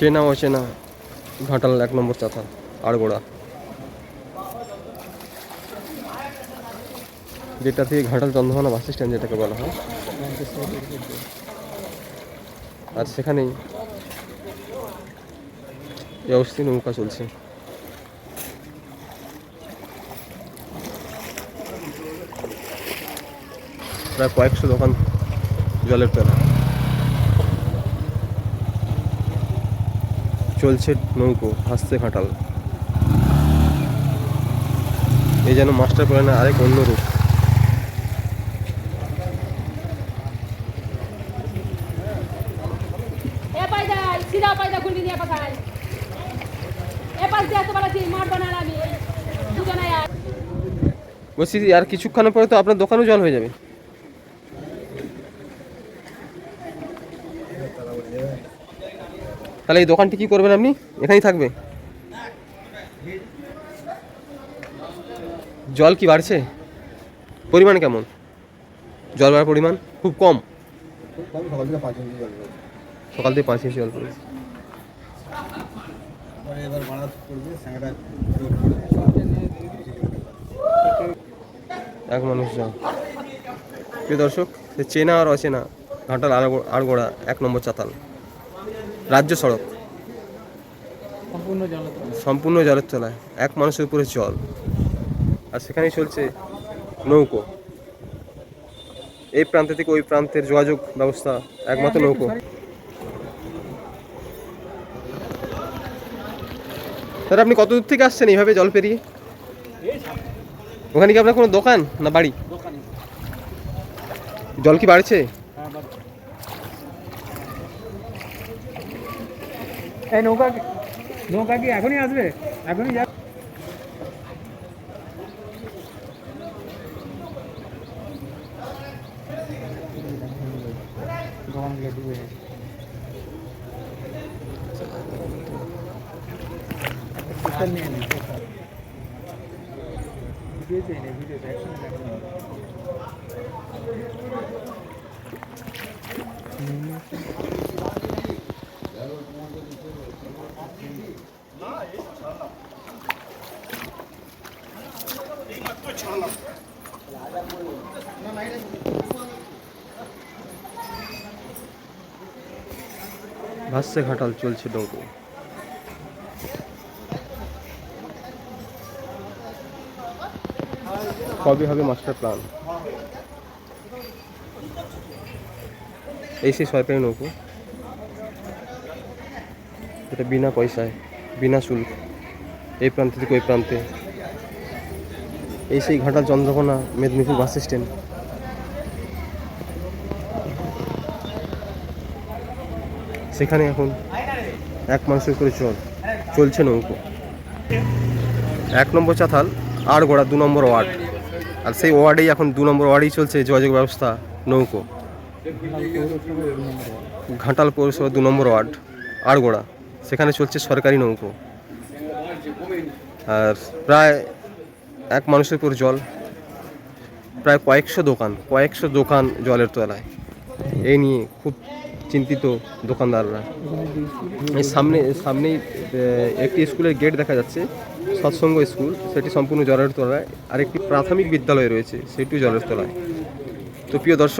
চেনা অচেনা ঘাটাল এক নম্বর চাতা আড়গোড়া যেটা থেকে ঘাটাল চন্দ্রকোনা বাস স্ট্যান্ড যেটাকে বলা হয়। আর সেখানেই এই নৌকা চলছে। প্রায় কয়েকশো দোকান জলের তলা চলছে নৌকো হাসতে খাটাল এ যেন মাস্টার প্ল্যানের আরেক অন্য রূপ বলছি আর কিছুক্ষণ পরে তো আপনার দোকানও জল হয়ে যাবে। তাহলে এই দোকানটি কি করবেন আপনি? এখানেই থাকবে। জল কি বাড়ছে? পরিমাণ কেমন? জল বাড়ার পরিমাণ খুব কম। সকাল থেকে পাঁচ ইঞ্চি জল পড়েছে। এক মানুষ জল। প্রিয় দর্শক চেনা আর অচেনা ঘাটাল আড়গো- আড়গোড়া এক নম্বর চাতাল। রাজ্য সড়ক। সম্পূর্ণ জলের তলায় এক মানুষের উপরে জল। আর সেখানেই চলছে নৌকো। এই প্রান্ত থেকে ওই প্রান্তের যোগাযোগ ব্যবস্থা একমাত্র নৌকো। স্যার আপনি কত দূর থেকে আসছেন এইভাবে জল পেরিয়ে? ওখানে কি আপনার কোনো দোকান না বাড়ি? জল কি বাড়ছে? এই নৌকা নৌকা কি এখনই আসবে? এখনই নিই পেপার ভিডিওতে নেই ভিডিওতে একসঙ্গে দেখো ভাসছে ঘাটাল চলছে নৌকো কবে হবে মাস্টার প্ল্যান? এই সেই সরকারি নৌকো। এটা বিনা পয়সায়, বিনা শুল্ক। এই প্রান্ত থেকে ওই প্রান্তে এই সেই ঘাটাল চন্দ্রকোনা মেদিনীপুর বাস স্ট্যান্ড। সেখানে এখন এক মানুষের করে চল, চলছে নৌকো। এক নম্বর চাতাল আর গোড়া দু নম্বর ওয়ার্ড। আর সেই ওয়ার্ডেই এখন দু নম্বর ওয়ার্ডেই চলছে যোগাযোগ ব্যবস্থা, নৌকো। ঘাটাল পৌরসভা দু নম্বর ওয়ার্ড আড়গোড়া সেখানে চলছে সরকারি নৌকো। আর প্রায় এক মানুষের উপর জল, প্রায় কয়েকশো দোকান কয়েকশো দোকান জলের তলায়। এই নিয়ে খুব চিন্তিত দোকানদাররা। এই সামনে, সামনেই একটি স্কুলের গেট দেখা যাচ্ছে, সৎসঙ্গ স্কুল। সেটি সম্পূর্ণ জলের তলায়। আর একটি প্রাথমিক বিদ্যালয় রয়েছে, সেটিও জলের তলায়। তো প্রিয় দর্শক